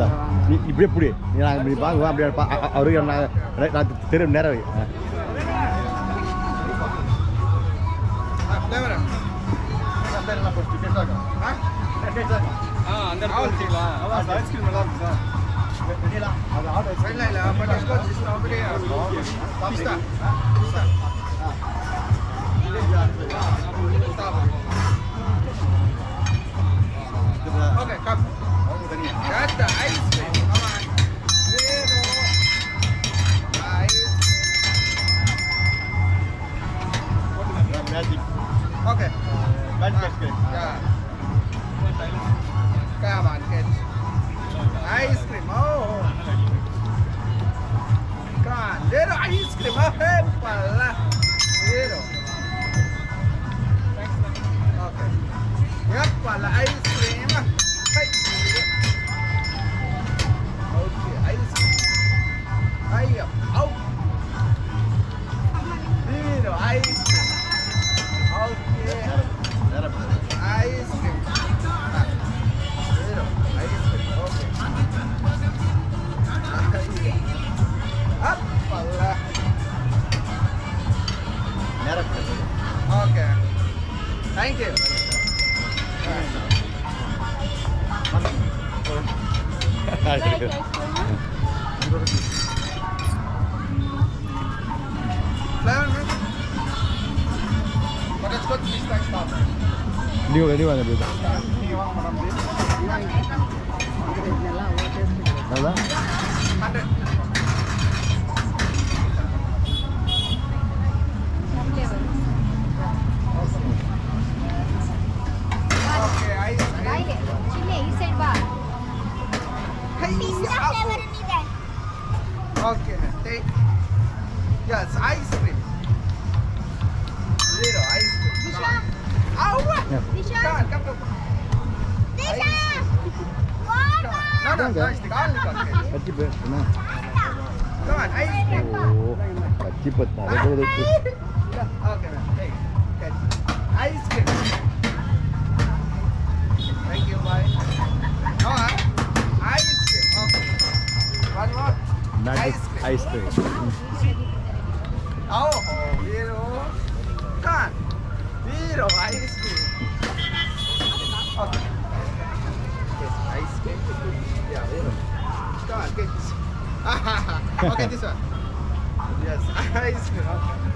இந்தா, நீ இப்படியே புடி. நீ நான் இப்படி வாங்குவேன் அப்படியே பா- அ- அவருக்கு நான் நான் தெரு நேரம் ஆ. ನೀವು ನೀವು ಅಂದ್ರೆ Ice cream. Thank you, bye. No, huh? Ice cream. Okay. One more. Ice cream. Ice cream Oh, zero. Come on. Zero ice cream. Okay. no, I'll get this. I'll this one. Yes, it's good.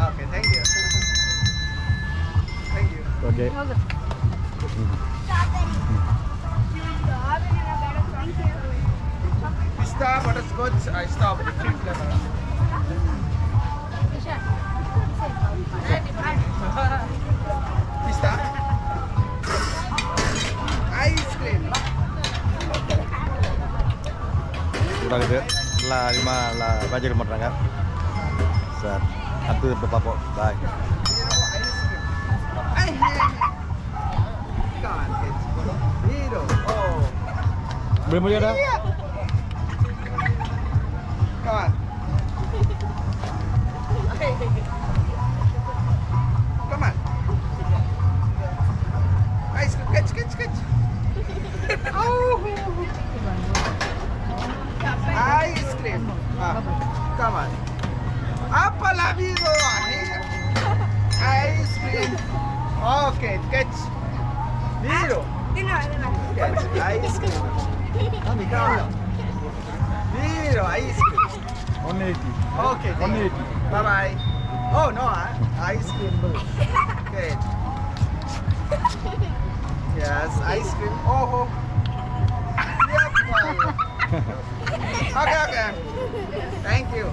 Okay, thank you. thank you. Okay. Pista, butterscotch, uh, strawberry, three flavor. Pista. Ice cream. சூடாக இருக்குது எல்லாம் அதிகமாக நல்லா budget பண்ணுறாங்க sir அடுத்தது இப்போ பார்ப்போம் bye Zero ice cream. Ay, hey, hey. Come on. Come on. Vai, escute, catch, catch. Ai, escreve. Ah, come on. Apa la vida. Ai, escreve. Ok, catch. Viro. De nuevo, de nuevo. Catch. Aí, escreve. Tá Miro, aí, escreve. 180. Okay. 180. Bye bye. Oh no, I, ice cream. Good. Yes, ice cream. Oh. oh. Yep. okay, okay. Thank you.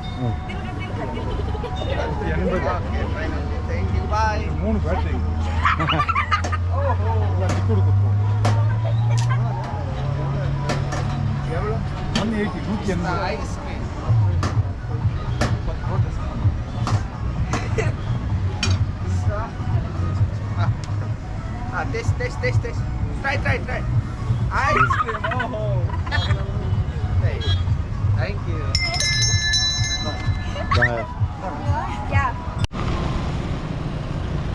Okay, finally. Thank you. Bye. மூணு batting ஓஹோ கொடுக்கும் எவ்வளோ one eighty நூற்றி எண்பது ice taste, taste, taste. Try, try, try. Ice cream. Oh. hey. Thank you.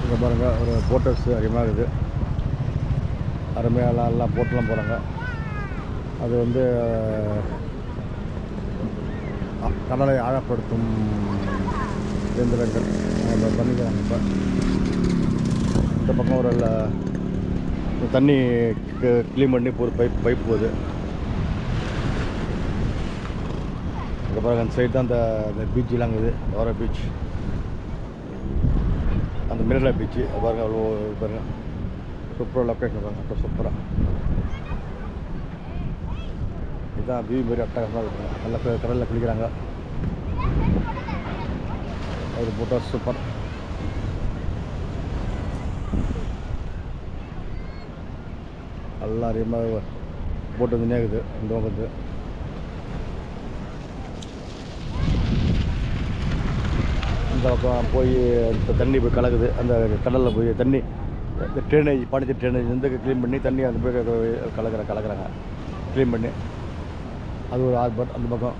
இங்கே பாருங்க ஒரு boat house அதிகமாக இருக்குது அருமையாக எல்லாம் போட்டெலாம் போகிறாங்க அது வந்து கடலை ஆழப்படுத்தும் இயந்திரங்கள் பண்ணிக்கிறாங்க இப்போ இந்த பக்கம் ஒரு தண்ணி க்ளீன் பண்ணி ஒரு பைப் பைப் போகுது அதுக்கப்புறம் பாருங்க அந்த சைடு தான் அந்த அந்த பீச்செலாம் இருக்குது. வர பீச் அந்த மிரலா பீச்சு பாருங்கள் அவ்வளோ இது பாருங்க. சூப்பராக லொக்கேஷன் பாருங்கள் அப்போ சூப்பராக இதுதான் வியூ மாரி அட்டகாசமாக இருக்குங்க நல்லா கடலில் குளிக்கிறாங்க. ஒரு போட்டால் சூப்பர் நல்லா அதிகமாக போட்டு வந்து நேக்குது இந்த வந்து. இந்த பக்கம் போய் இந்த தண்ணி போய் கலக்குது. அந்த கடலில் போய் தண்ணி இந்த ட்ரைனேஜ் பாண்டிச்சேரி ட்ரைனேஜ் வந்து க்ளீன் பண்ணி தண்ணி அந்த போய் கலக்கிற கலக்குறாங்க. க்ளீன் பண்ணி. அது ஒரு ஆர்பட் அந்த பக்கம்.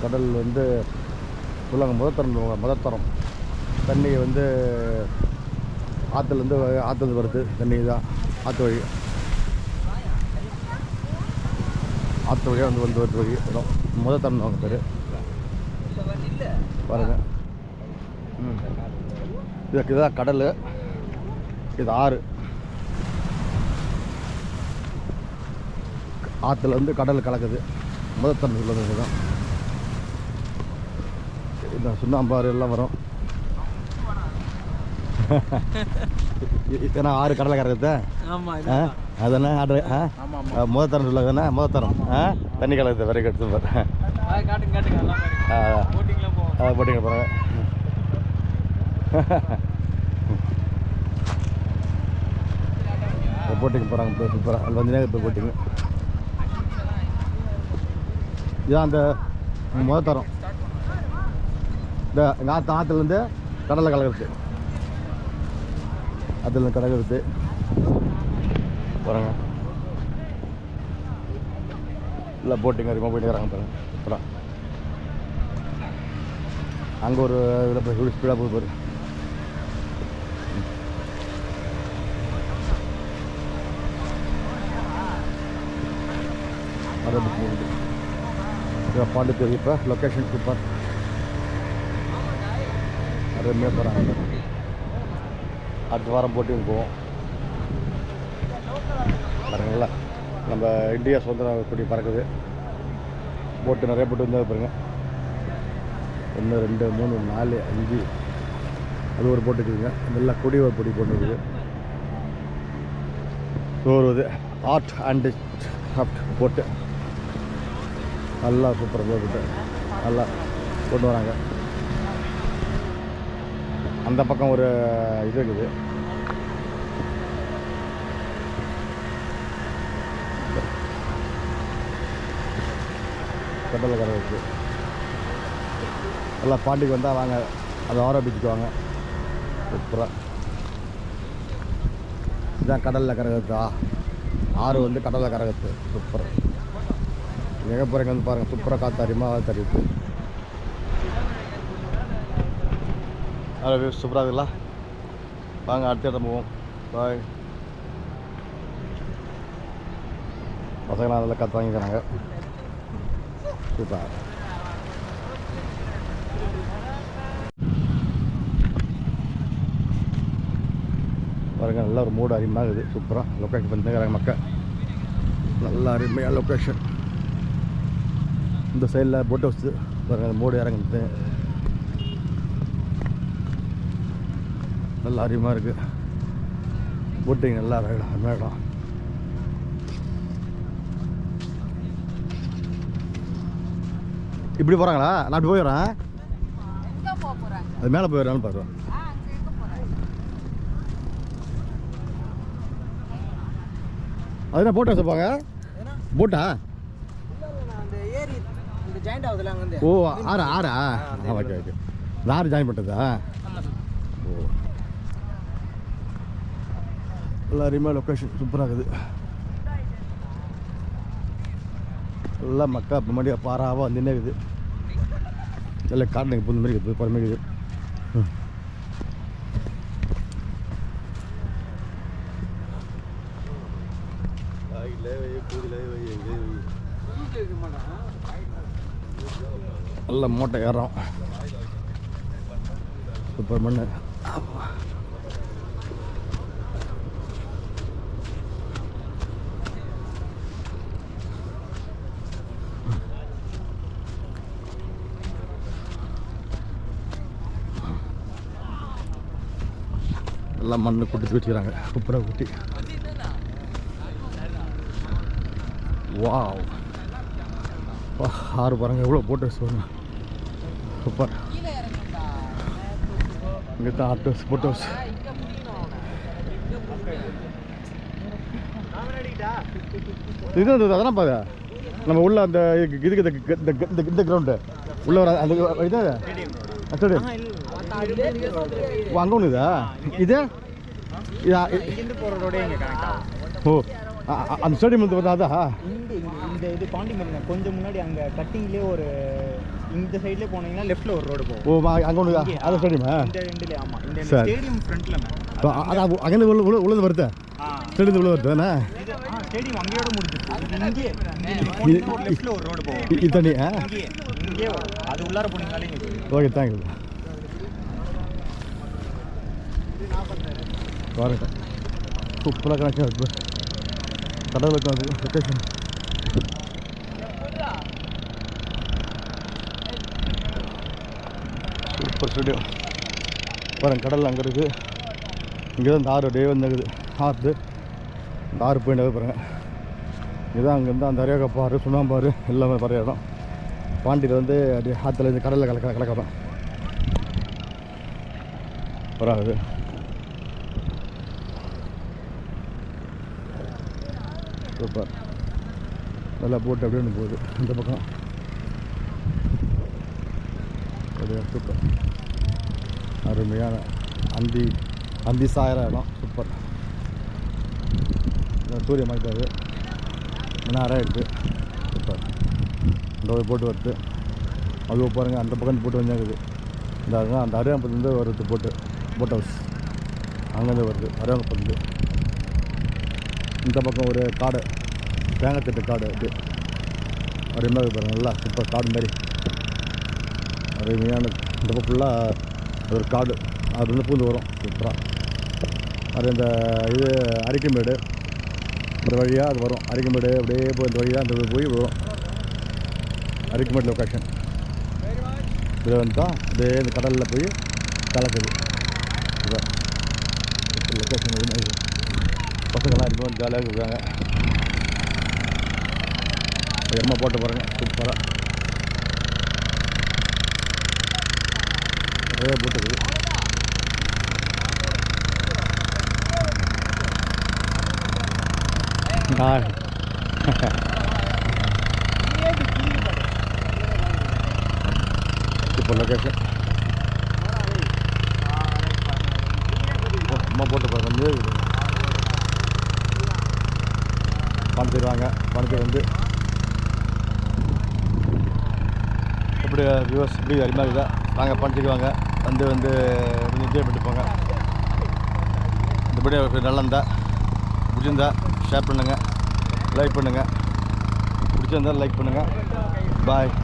கடல் வந்து சொல்லுவாங்க முதத்தரம் முதத்தரம். தண்ணி வந்து ஆற்றுலேருந்து ஆற்றுலேருந்து வருது தண்ணி தான். ஆற்று வழி. ஆற்று வழியாக வந்து வந்து வருது வழி. இடம் முதத்தரம் அவங்க பேர். பாருங்க. ம். இதுக்கு இதுதான் கடல். இது ஆறு. ஆற்றுல கடல் கலக்குது. முதல் உள்ளது தான் இந்த சுண்ணாம்பாறு எல்லாம் வரும். ஏன்னா ஆறு கடலை கறக்குது. அதானே ஆர்டர் முத தரம் சொல்லாதானே முத தரம் தண்ணி கலக்குது வரைக்கும் எடுத்து பாரு. காட்டுங்க காட்டுங்க நல்லா ஆ போட்டிங்ல போவோம் அதை போட்டிங்க பாருங்க போட்டிங்க போகிறாங்க இப்போ சூப்பராக அதில் வந்து இப்போ போட்டிங்க இதான் அந்த முத தரம் இந்த எங்கள் ஆற்று ஆற்றுலேருந்து கடலில் கலக்கிறது. அதில் கலக்கிறது பாருங்க. இல்லை போட்டிங்க அதிகமாக போயிட்டு வராங்க பாருங்க. சூப்பராக அங்கே ஒரு இதில் போய் ஸ்பீடாக போய் பாரு. பாண்டிச்சேரி இப்போ லொக்கேஷன் சூப்பர் அருமையாக போகிறாங்க அடுத்த வாரம் போட்டிங் போவோம். பாருங்களா நம்ம இந்தியா சுதந்திர கொடி பறக்குது. போட்டு நிறைய போட்டு வந்தது பாருங்க. ஒன்று ரெண்டு மூணு நாலு அஞ்சு. அது ஒரு போட்டு இருக்குதுங்க நல்லா கொடி ஒரு பொடி போட்டு இருக்குது ஒரு இது ஆர்ட் அண்ட் கிராஃப்ட் போட்டு. நல்லா சூப்பராக போட்டு. நல்லா கொண்டு வராங்க. அந்த பக்கம் ஒரு இது இருக்குது. கடல் கரை இருக்குது எல்லாம் பாண்டிக்கு வந்தால் வாங்க. அது ஆரோ பீச்சுக்கு வாங்க. சூப்பராக இதுதான் கடலில் கரகத்தா. ஆறு வந்து கடலில் கரகத்து. சூப்பர். எங்கே போகிறீங்க வந்து பாருங்கள் சூப்பராக காற்று அறிமா தெரியுது அதில் சூப்பராக இருக்குல்ல வாங்க அடுத்த இடம் போவோம். பாய். பசங்களாம் அதில் கற்று வாங்கிக்கிறாங்க. சூப்பர். பாருங்க நல்ல ஒரு மூடு அருமையாக இருக்குது. சூப்பராக லொக்கேஷன் பண்ணிக்கிறாங்க மக்கள். நல்ல அருமையாக லொக்கேஷன் இந்த சைடில் போட் ஹவுஸ் பாருங்க அந்த மூடு இறங்கிட்டு நல்ல அருமையாக இருக்குது போட்டிங் நல்லா இடம் இடம் இப்படி போகிறாங்களா நான் அப்படி போயிடுறேன். எங்க போக போறாங்க? அது மேலே போயிடுறான்னு போறாங்க? அது என்ன போட்டோ வச்சுப்பாங்க போட்டா? ஓ ஆறா ஆறா? ஆ ஓகே ஓகே ஆறு ஜாயின் பண்ணுறதா ஓ. எல்லாரையுமே லொக்கேஷன் சூப்பராக இருக்குது எல்லாம் மக்கா முன்னாடியே பாறாவாக வந்துன்னே இருக்குது. எல்லாம் காட்டுக்கு புது மாதிரி இருக்குது போகிற மாதிரி இருக்குது. நல்ல மூட்டை ஏறோம் சூப்பர் மண்ணு. எல்லாம் மண்ணு கொட்டி வச்சுக்கிறாங்க. சூப்பராக கொட்டி வாவ். வா ஆறு பாருங்க எவ்வளோ போட்டு வச்சு சூப்பர் இங்கே தான் ஆட்டோ ஹவுஸ் போட் ஹவுஸ் இது அது அதெல்லாம் பாரு. நம்ம உள்ள அந்த இதுக்கு இந்த- இந்த இந்த இந்த கிரவுண்டு உள்ள வர அந்த இது ஸ்டேடியம் அங்கே ஒன்று இதா? இது இங்கிருந்து போகிற ரோடே இங்கே கனெக்ட் ஆகும் ஓ அந்த ஸ்டேடியம் வந்து வந்து அதா? இங்கே இந்த இது பாண்டி மருங்க கொஞ்சம் முன்னாடி அங்கே கட்டிங்லேயே ஒரு இந்த சைட்லேயே போனீங்கன்னா லெஃப்ட்டில் ஒரு ரோடு போகும். ஓ அங்கே ஒன்று இங்கே, அது ஸ்டேடியமா இந்த ரெண்டுல ஆமாம் இந்த சரி. ஸ்டேடியம் ஃப்ரண்ட்டில் அதான் அங்கேருந்து உள்ள உள்ள உள்ளது வருது? ஸ்டேடியம் உள்ள வருது தானே ஸ்டேடியம் அங்கேயோட முடிஞ்சிச்சு இங்கே இங்கே ஒரு ரோடு போகும். இ- இது தண்ணி ஆ இங்கேயே இங்கேயே வரும். அது உள்ளார போனீங்கனாலே இங்கே ஓகே தேங்க்யூ பாருங்க. சூப்பராக கனெக்ஷன் இருக்கு கடவுளுக்கு அது லொக்கேஷன் சூப்பர் ஸ்டுடியோ பாருங்க கடல் அங்கே இருக்குது இங்கே தான் இந்த ஆறு டே வந்துருக்குது ஆற்று இந்த ஆறு போயிட்டு பாருங்க. இதுதான் அங்கேருந்து அந்த அரியாக்கப்பாறு சுண்ணாம்பாறு எல்லாமே பறைய இடம். பாண்டியில் வந்து அப்படியே ஆற்றுல இந்த கடலில் கலக்க கலக்கிறோம் வராது சூப்பர் நல்லா போட்டு அப்படியே போகுது. இந்த பக்கம். அப்படியே சூப்பர் அருமையான அந்தி அந்தி சாயிர இடம். சூப்பர். சூரிய மாட்டாரு நேரம் இருக்குது சூப்பர். இந்த போட்டு வருது அதுவும் பாருங்கள் அந்த பக்கம் போட்டு வந்தாக்குது இந்த அதுதான் அந்த அரியாம்பத்துலேருந்து வருது போட்டு போட் ஹவுஸ் அங்கேருந்து வருது. அரியாம்பத்துலேருந்து இந்த பக்கம் ஒரு காடு தேங்காய்த்திட்டு காடு இது அருமையாக மாதிரி பாருங்க நல்லா சூப்பர் காடு மாதிரி. அருமையான இந்த பக்கம் ஃபுல்லாக ஒரு காடு. அது வந்து பூந்து வரும் சூப்பராக அது இந்த இது அரிக்கமேடு இந்த வழியாக அது வரும். அரிக்கமேடு அப்படியே போய் இந்த வழியாக அந்த போய் வரும். அரிக்கமேடு லொக்கேஷன் இதில் வந்து தான் அப்படியே இந்த கடலில் போய் கலக்குது. இதுதான் லொக்கேஷன் பசங்கள்லாம் இருக்கும் ஜாலியாக இருக்காங்க. எருமை போட்டு பாருங்க சூப்பராக நிறைய போட்டுருக்குது ஹாய் இப்போ லொக்கேஷன் அம்மா போட்டு பாருங்க வந்து பணத்துக்கு வந்து. எப்படி வியூவர்ஸ் எப்படி அது மாதிரி தான் நாங்கள் பண்ணிக்குவாங்க வந்து வந்து என்ஜாய் பண்ணிட்டு போங்க. இந்த வீடியோ நல்லா இருந்தால் பிடிச்சிருந்தா ஷேர் பண்ணுங்கள் லைக் பண்ணுங்கள் பிடிச்சிருந்தா லைக் பண்ணுங்கள் பாய்